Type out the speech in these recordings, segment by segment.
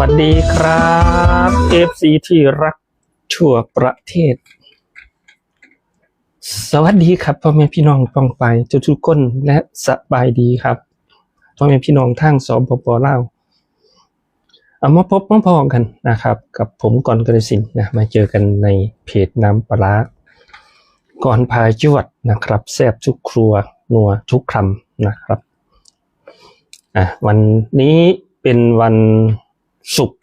วัสดีครับ FC ที่รักทั่วประเทศ สวัสดีครับพ่อแม่พี่น้องปองไปทุทุกคนและสบายดีครับพ่อแม่พี่น้องทางสปปลาวเอามาพบมาพอกันนะครับ กับผมก่อนกระสินนะมาเจอกันในเพจน้ำปลาร้าก่อนพายจวดนะครับแซบทุกครัวนัวทุกคำนะครับอะวันนี้เป็นวัน ศุกร์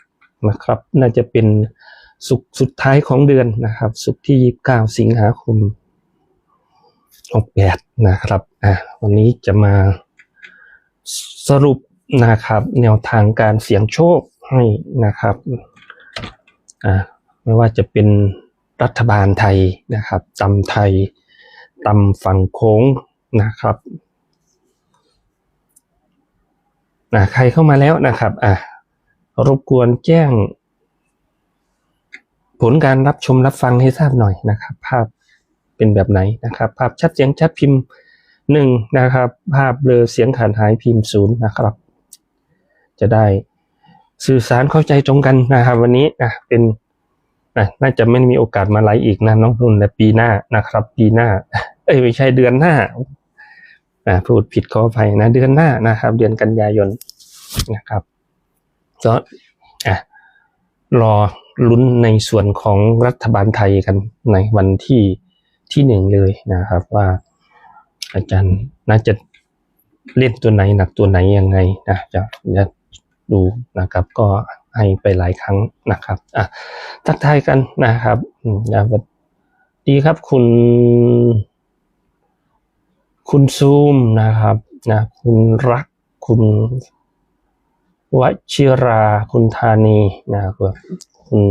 นะครับ น่าจะเป็นศุกร์สุดท้ายของเดือนนะครับ ศุกร์ที่ 29 สิงหาคม68นะครับอะวันนี้จะมาสรุปนะครับ แนวทางการเสี่ยงโชคให้นะครับอะไม่ว่าจะเป็นรัฐบาลไทยนะครับตำไทยตำฝั่งโค้งนะครับนะใครเข้ามาแล้วนะครับอะ รบกวนแจ้ง ผลการรับชมรับฟังให้ทราบหน่อยนะครับ ภาพเป็นแบบไหนนะครับ ภาพชัดเสียงชัดพิมพ์หนึ่งนะครับ ภาพเบลอเสียงขาดหายพิมพ์ศูนย์นะครับ จะได้สื่อสารเข้าใจตรงกันนะครับ วันนี้นะเป็นนะน่าจะไม่มีโอกาสมาไลฟ์อีกนะน้องนุ่นและปีหน้านะครับ ปีหน้า เอ้ยไม่ใช่เดือนหน้าอ่าพูดผิดขออภัยนะ เดือนหน้านะครับ เดือนกันยายนนะครับ ก็อะรอลุ้นในส่วนของรัฐบาลไทยกันในวันที่ที่หนึ่งเลยนะครับ ว่าอาจารย์น่าจะเล่นตัวไหนหนักตัวไหนยังไงนะจะจะดูนะครับ ก็ให้ไปหลายครั้งนะครับอะทักทายกันนะครับนะสวัสดีครับคุณ คุณซูมนะครับนะคุณรักคุณ วชิราคุณธานีนะครับคุณ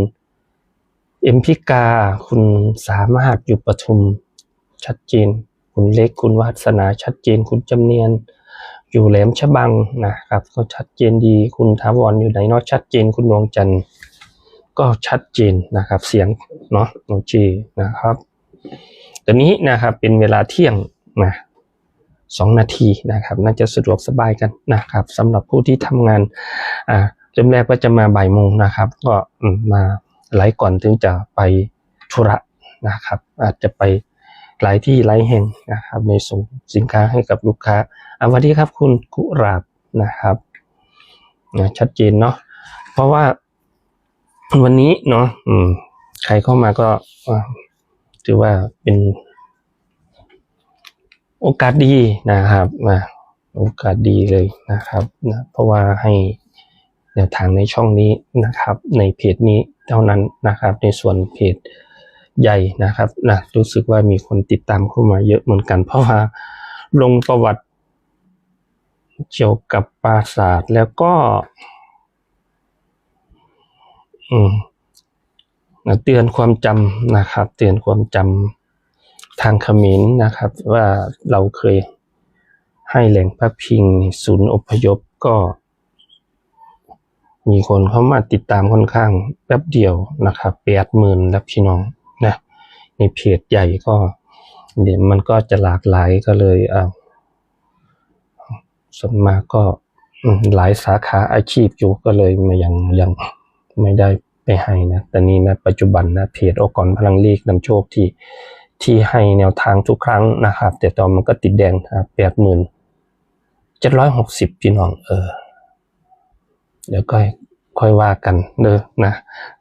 เอ็มพิกา คุณสามารถอยู่ปทุมชัดเจน คุณเล็กคุณวาสนาชัดเจน คุณจำเนียน อยู่แหลมฉบังนะครับ ก็ชัดเจนดี คุณถาวรอยู่ไหนเนาะชัดเจน คุณดวงจันทร์ก็ชัดเจนนะครับ เสียงเนาะโอเคนะครับตอนนี้นะครับเป็นเวลาเที่ยงนะ สองนาทีนะครับน่าจะสะดวกสบายกันนะครับสำหรับผู้ที่ทำงานอ่าเริ่มแรกก็จะมาบ่ายโมงนะครับ ก็มาไลฟ์ก่อนถึงจะไปธุระนะครับ อาจจะไปหลายที่หลายแห่งนะครับ ในส่งสินค้าให้กับลูกค้าอะสวัสดีครับคุณกุราบนะครับนะชัดเจนเนาะเพราะว่าวันนี้เนาะใครเข้ามาก็ถือว่าเป็น โอกาสดีนะครับนะโอกาสดีเลยนะครับนะเพราะว่าให้แนวทางในช่องนี้นะครับ ในเพจนี้เท่านั้นนะครับ ในส่วนเพจใหญ่นะครับนะรู้สึกว่ามีคนติดตามเข้ามาเยอะเหมือนกัน เพราะว่าลงประวัติเกี่ยวกับปราศาสาทแล้วก็ อืมเตือนความจำนะครับ เตือนความจำ ทางเขมรนะครับ ว่าเราเคยให้แหล่งพักพิงศูนย์อพยพก็ มีคนเข้ามาติดตามค่อนข้างแป๊บเดียวนะครับแปดหมื่นแล้วพี่น้องนะในเพจใหญ่ก็เดี๋ยวมันก็จะหลากหลายก็เลยอ่าส่วนมากก็หลายสาขาอาชีพอยู่ก็เลยมายังยังไม่ได้ไปให้นะ แต่นี่นะปัจจุบันนะเพจองค์กรพลังเลขนำโชคที่ ที่ให้แนวทางทุกครั้งนะครับ แต่ตอนมันก็ติดแดงนะครับแปดหมื่นเจ็ดร้อยหกสิบพี่น้องเออ เดี๋ยวก็ค่อยว่ากันเนอะนะ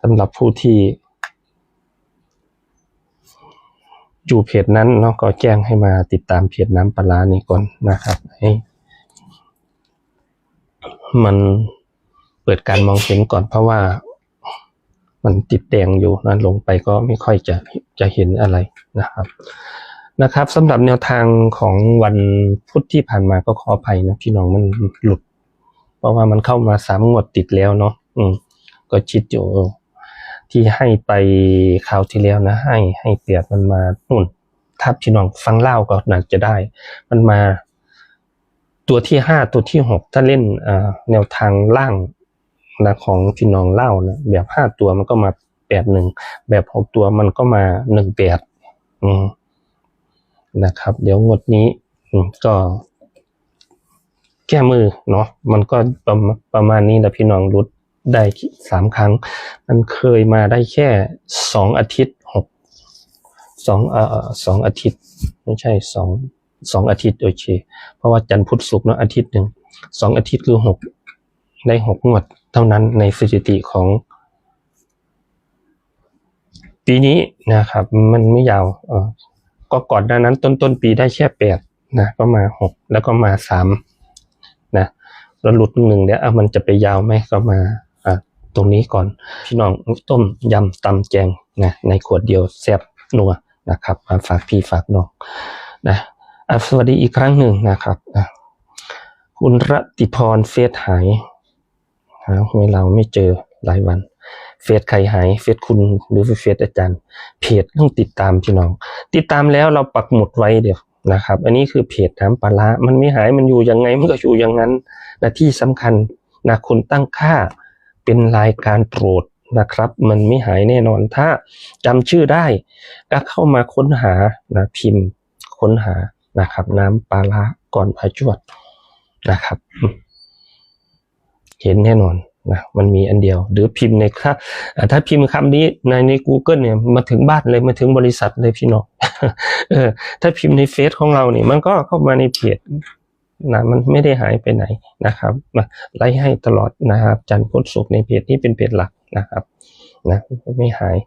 สำหรับผู้ที่ อยู่เพจนั้นเนาะก็แจ้งให้มาติดตามเพจน้ำปลาร้านี้ก่อนนะครับให้มันเปิดการมองเห็นก่อนเพราะว่า มันติดแดงอยู่นะลงไปก็ไม่ค่อยจะจะเห็นอะไรนะครับนะครับสำหรับแนวทางของวันพุธที่ผ่านมาก็ขออภัยนะพี่น้องมันหลุด เพราะว่ามันเข้ามาสามงวดติดแล้วเนาะอืมก็คิดอยู่ที่ให้ไปคราวที่แล้วนะ ให้ให้เปียบมันมานุ่นถ้าพี่น้องฟังเล่าก็น่าจะได้ มันมาตัวที่ห้าตัวที่หกถ้าเล่นอ่าแนวทางล่าง นะของพี่น้องเล่านะแบบห้าตัวมันก็มาแปดหนึ่งแบบหกตัวมันก็มาหนึ่งแปดนะครับ เดี๋ยวงวดนี้ก็แก้มือเนาะมันก็ประมาประมาณนี้แหละพี่น้องรุดได้สามครั้ง มันเคยมาได้แค่สองอาทิตย์หกสองเอ่อสองอาทิตย์ ไม่ใช่สองสองอาทิตย์โอเค เพราะว่าจันทร์พุธศุกร์เนาะอาทิตย์หนึ่งสองอาทิตย์คือหก ได้หกงวดเท่านั้นในสถิติของ ปีนี้นะครับ มันไม่ยาวเออก็ก่อนหน้านั้นต้นต้นปีได้แค่แปดนะก็มาหกแล้วก็มาสามนะแล้วหลุดหนึ่งเนี่ยมันจะไปยาวไหมก็มาอะตรงนี้ก่อนพี่น้องต้มยำตำแจงนะในขวดเดียวแซ่บนัวนะครับมาฝากพี่ฝากน้องนะสวัสดีอีกครั้งหนึ่งนะครับ คุณรติพรเฟซหาย หาหวยเราไม่เจอหลายวัน เฟซใครหายเฟซคุณหรือเฟซอาจารย์ เพจต้องติดตามพี่น้อง ติดตามแล้วเราปักหมุดไว้เดี๋ยวนะครับ อันนี้คือเพจน้ำปลามันไม่หายมันอยู่ยังไงมันก็อยู่อย่างนั้นและที่สำคัญนะคุณตั้งค่าเป็นรายการโปรดนะครับ มันไม่หายแน่นอนถ้าจำชื่อได้ ก็เข้ามาค้นหานะพิมพ์ค้นหานะครับ น้ำปลาก่อนพาจวดนะครับ เห็นแน่นอนนะมันมีอันเดียว หรือพิมพ์ในค่าถ้าพิมพ์คำนี้ในใน Google เนี่ยมาถึงบ้านเลยมาถึงบริษัทเลยพี่น้องเออถ้าพิมพ์ในเฟซของเราเนี่ยมันก็เข้ามาในเพจนะมันไม่ได้หายไปไหนนะครับมาไล่ให้ตลอดนะครับ จันทร์พุธศุกร์ในเพจนี้เป็นเพจหลักนะครับนะไม่หาย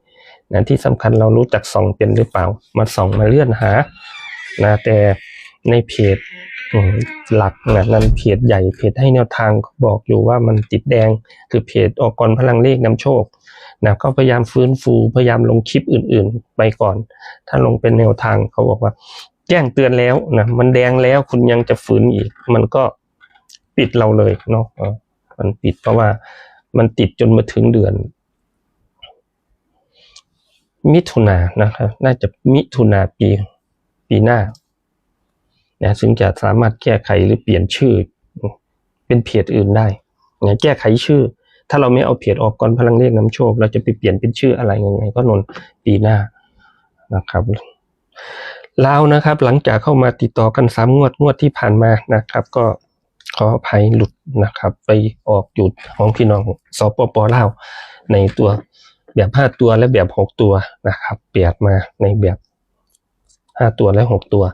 นะที่สำคัญเรารู้จักส่องเป็นหรือเปล่า มาส่องมาเลื่อนหานะแต่ในเพจ หลักนะนั้นเพจใหญ่เพจให้แนวทางบอกอยู่ว่ามันติดแดง คือเพจออกกรพลังเลขนำโชคนะก็พยายามฟื้นฟูพยายามลงคลิปอื่น ๆ ไปก่อน ถ้าลงเป็นแนวทางเขาบอกว่า แจ้งเตือนแล้วนะมันแดงแล้วคุณยังจะฝืนอีก มันก็ปิดเราเลยเนาะมันปิดเพราะว่ามันติดจนมาถึงเดือน มิถุนานะครับ น่าจะมิถุนาปี ปีหน้า นะซึ่งจะสามารถแก้ไขหรือเปลี่ยนชื่อ เป็นเพจอื่นได้นะแก้ไขชื่อ ถ้าเราไม่เอาเพจออกก่อนพลังเลขนำโชค เราจะไปเปลี่ยนเป็นชื่ออะไรยังไงก็นนปีหน้านะครับลาวนะครับ หลังจากเข้ามาติดต่อกันสามงวดงวดที่ผ่านมานะครับ ก็ขออภัยหลุดนะครับ ไปออกหยุดของพี่น้องสปปลาวในตัวแบบห้าตัวและแบบหกตัวนะครับ เปลี่ยนมาในแบบ ห้าตัวและหกตัว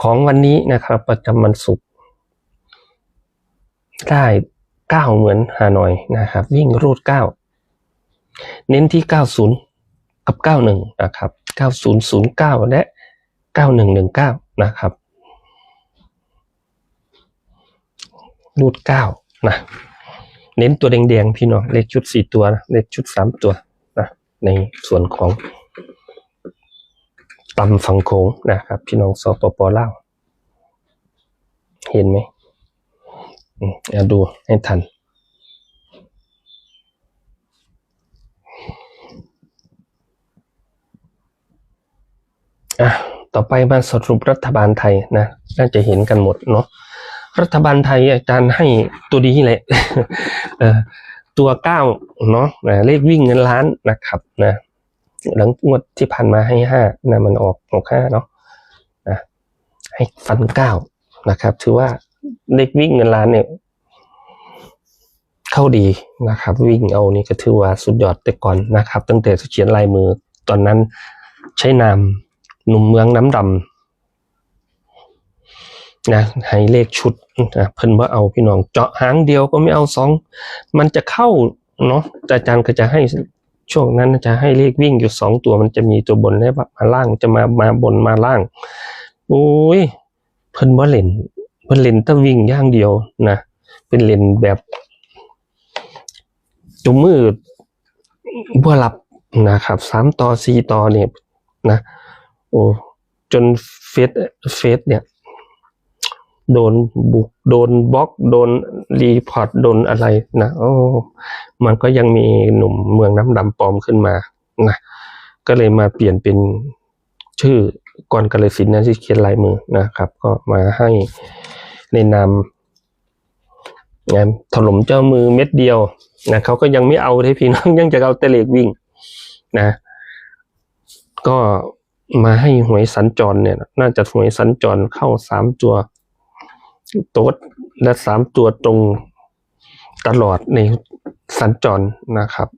ของวันนี้นะครับ ประจำวันศุกร์ได้เก้าเหมือนฮานอยนะครับ วิ่งรูดเก้าเน้นที่เก้าศูนย์กับเก้าหนึ่งนะครับเก้าศูนย์ศูนย์เก้าและเก้าหนึ่งหนึ่งเก้านะครับ รูดเก้านะเน้นตัวแดงๆพี่น้องเลขชุดสี่ตัวนะเลขชุดสามตัวนะในส่วนของ ตำฝั่งโค้งนะครับ พี่น้องสปปลาวเห็นไหมอืมเดี๋ยวดูให้ทัน อะ ต่อไปมาสรุปรัฐบาลไทยนะ น่าจะเห็นกันหมดเนาะ รัฐบาลไทยอาจารย์ให้ตัวดีแหละเออตัวเก้าเนาะเลขวิ่งเงินล้านนะครับนะ หลังงวดที่ผ่านมาให้ห้านะมันออกหกห้าเนาะนะให้ฟันเก้านะครับ ถือว่าเลขวิ่งเงินล้านเนี่ยเข้าดีนะครับ วิ่งเอานี่ก็ถือว่าสุดยอดแต่ก่อนนะครับ ตั้งแต่เขียนลายมือตอนนั้นใช้นามหนุ่มเมืองน้ำดำนะให้เลขชุดนะเพิ่นว่าเอาพี่น้องเจาะหางเดียวก็ไม่เอาสองมันจะเข้าเนาะแต่อาจารย์ก็จะให้ ช่วงนั้นจะให้เลขวิ่งอยู่สองตัวมันจะมีตัวบนและมาล่างจะมามาบนมาล่างโอ้ยเพิ่นว่าเล่นเพิ่นเล่นตั้วิ่งย่างเดียวนะเป็นเล่นแบบจุมมือบ่หลับนะครับสามต่อสี่ต่อเนี่ยนะโอ้จนเฟสเฟสเนี่ย โดนบุก โดนบล็อก โดนรีพอร์ตโดนอะไรนะโอ้มันก็ยังมีหนุ่มเมืองน้ำดำปลอมขึ้นมานะก็เลยมาเปลี่ยนเป็นชื่อก่อนกาลสินนะที่เขียนลายมือนะครับ ก็มาให้ในนามงานถล่มเจ้ามือเม็ดเดียวนะเขาก็ยังไม่เอาเทพีน้องยังจะเอาแต่เหล็กวิ่งนะ ก็มาให้หวยสัญจรเนี่ย น่าจะหวยสัญจรเข้าสามตัว ต๊ดและสามตัวตรงตลอดในสัญจรนะครับ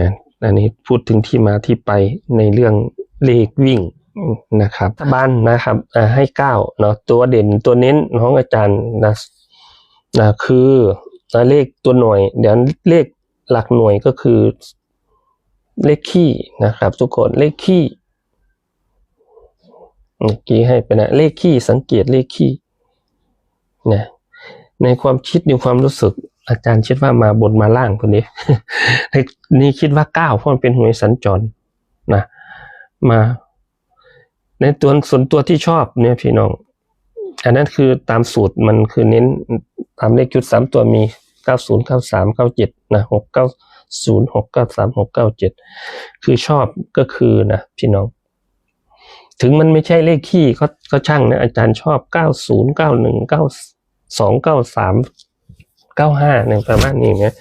นะอันนี้พูดถึงที่มาที่ไปในเรื่องเลขวิ่งนะครับรัฐบาลนะครับให้เก้าเนาะตัวเด่นตัวเน้นของอาจารย์นะนะคือเลขตัวหน่วย เดี๋ยวเลขหลักหน่วยก็คือเลขขี้นะครับ ทุกคนเลขขี้ เมื่อกี้ให้ไปนะเลขขี้สังเกตเลขขี้นะในความคิดในความรู้สึก อาจารย์คิดว่ามาบนมาล่างคนนี้นี่คิดว่าเก้าเพราะมันเป็นหวยสัญจรนะมา ในตัวส่วนตัวที่ชอบเนี่ยพี่น้อง อันนั้นคือตามสูตรมันคือเน้นตามเลขชุดสามตัวมีเก้าศูนย์เก้าสามเก้าเจ็ดนะหกเก้าศูนย์หกเก้าสามหกเก้าเจ็ดคือชอบก็คือนะพี่น้อง ถึงมันไม่ใช่เลขขี้ก็ก็ช่างนะอาจารย์ชอบเก้าศูนย์เก้าหนึ่งเก้าสองเก้าสามเก้าห้าเนี่ยประมาณนี้นะ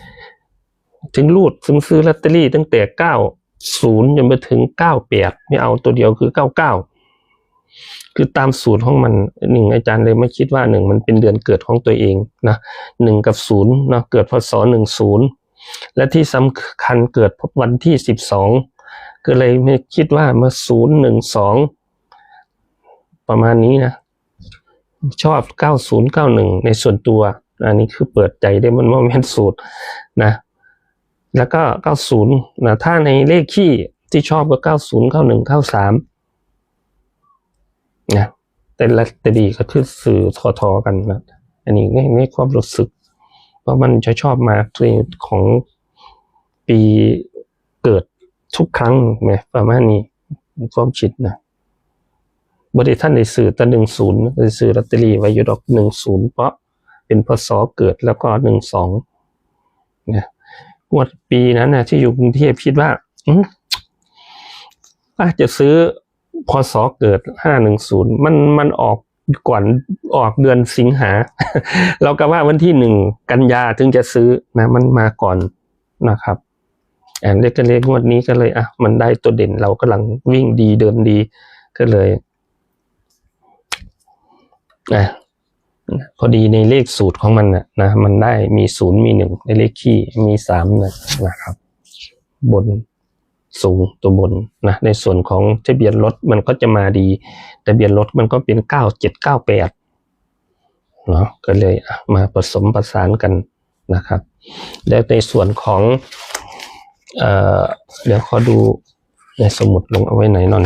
ถึงรูดถึงซื้อลอตเตอรี่ตั้งแต่เก้าศูนย์จนไปถึงเก้าแปดไม่เอาตัวเดียวคือเก้าเก้าคือตามสูตรของมันหนึ่งอาจารย์เลยไม่คิดว่าหนึ่งมันเป็นเดือนเกิดของตัวเองนะหนึ่งกับศูนย์เนาะเกิดพศหนึ่งศูนย์และที่สำคัญเกิดวันที่สิบสองก็เลยไม่คิดว่ามาศูนย์หนึ่งสอง ประมาณนี้นะ ชอบ 9091 ในส่วนตัว อันนี้คือเปิดใจได้มันว่าเป็นสูตรนะ แล้วก็ 90นะถ้าในเลขขี้ที่ชอบก็ 90 91 93นะแต่ละแต่ดีก็คือสื่อทอทอๆกันนะอันนี้ในในความรู้สึกเพราะมันจะชอบมาในของปีเกิดทุกครั้งไหมประมาณนี้ความคิดนะ บริท่านในสื่อตะหนึ่งศูนย์ในสื่อลอตเตอรี่ไว้อยู่ดอกหนึ่งศูนย์เพราะเป็นพศเกิดแล้วก็หนึ่งสองนี่ยงวดปีนั้นนะที่อยู่กรุงเทพคิดว่าอืมอาจจะซื้อพศเกิดห้าหนึ่งศูนย์มันมันออกก่อนออกเดือนสิงหา เราก็ว่าวันที่หนึ่งกันยาถึงจะซื้อนะมันมาก่อนนะครับแอนเลขก็เลขงวดนี้ก็เลยอะมันได้ตัวเด่นเรากำลังวิ่งดีเดินดีก็เลย นะพอดีในเลขสูตรของมันนะนะมันได้มีศูนย์มีหนึ่งในเลขขี้มีสามนะนะครับ บนสูงตัวบนนะในส่วนของทะเบียนรถมันก็จะมาดีทะเบียนรถมันก็เป็นเก้าเจ็ดเก้าแปดเนาะก็เลยมาผสมประสานกันนะครับ แล้วในส่วนของเอ่อเดี๋ยวขอดูในสมุดลงเอาไว้ไหนหน่อย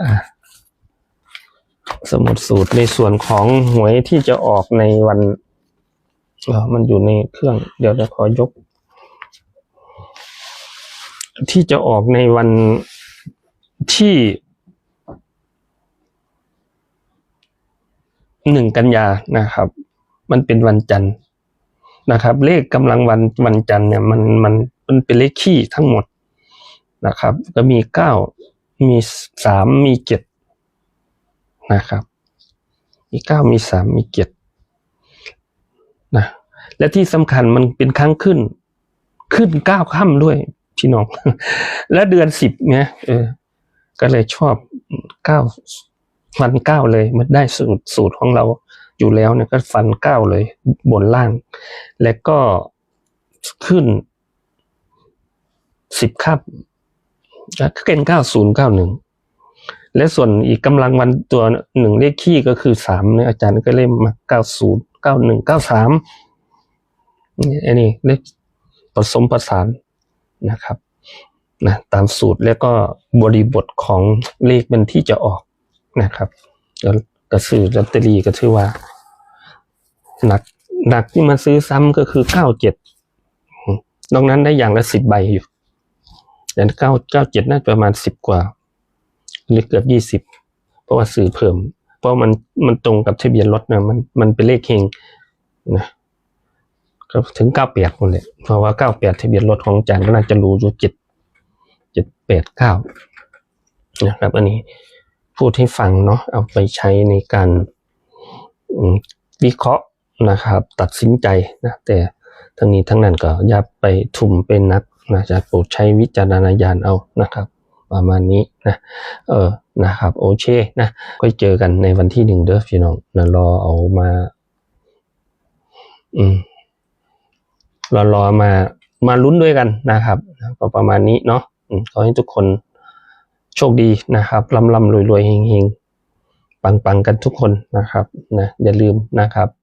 อะ สมุดสูตรในส่วนของหวยที่จะออกในวันมันอยู่ในเครื่อง เดี๋ยวจะขอยก ที่จะออกในวันที่หนึ่งกันยานะครับ มันเป็นวันจันทร์นะครับ เลขกำลังวันวันจันทร์เนี่ยมันมันมันเป็นเลขขี้ทั้งหมดนะครับ ก็มีเก้ามีสามมีเจ็ด นะครับ มีเก้ามีสามมีเจ็ดนะและที่สำคัญมันเป็นครั้งขึ้น ขึ้นเก้าค่ำด้วยพี่น้อง และเดือนสิบเนี่ยเออ ก็เลยชอบเก้าฟันเก้าเลย มันได้สูตรสูตรของเราอยู่แล้วเนี่ยก็ฟันเก้าเลยบนล่าง และก็ขึ้นสิบค่ำก็เป็นเก้าศูนย์เก้าหนึ่ง และส่วนอีกกำลังวันตัวหนึ่งเลขขี้ก็คือสามเนี่ยอาจารย์ก็เล่มมาเก้าศูนย์เก้าหนึ่งเก้าสามอันนี้เลขผสมประสานนะครับนะตามสูตรแล้วก็บริบทของเลขมันที่จะออกนะครับกระสือลอตเตอรี่ก็ถือว่า หนักหนักที่มาซื้อซ้ำก็คือเก้าเจ็ดนอกนั้นได้อย่างละสิบใบอยู่แต่เก้าเก้าเจ็ดน่าจะประมาณสิบกว่า หรือเกือบยี่สิบเพราะว่าซื้อเพิ่ม เพราะมันมันตรงกับทะเบียนรถนะมันมันเป็นเลขเฮงนะก็ถึงเก้าแปดคนเลยเพราะว่าเก้าแปดทะเบียนรถของจารย์ก็น่าจะรู้อยู่เจ็ดเจ็ดแปดเก้านะครับ อันนี้พูดให้ฟังเนาะเอาไปใช้ในการวิเคราะห์นะครับ ตัดสินใจนะแต่ทั้งนี้ทั้งนั้นก็อย่าไปทุ่มเป็นนักนะจะโปรดใช้วิจารณญาณเอานะครับ ประมาณนี้นะเออนะครับโอเคนะก็เจอกันในวันที่หนึ่งเด้อพี่น้องนะรอเอามา อืมรอๆมามาลุ้นด้วยกันนะครับก็ประมาณนี้เนาะอืมขอให้ทุกคนโชคดีนะครับร่ำร่ำรวยรวยๆเฮงๆปังกันทุกคนนะครับนะอย่าลืมนะครับ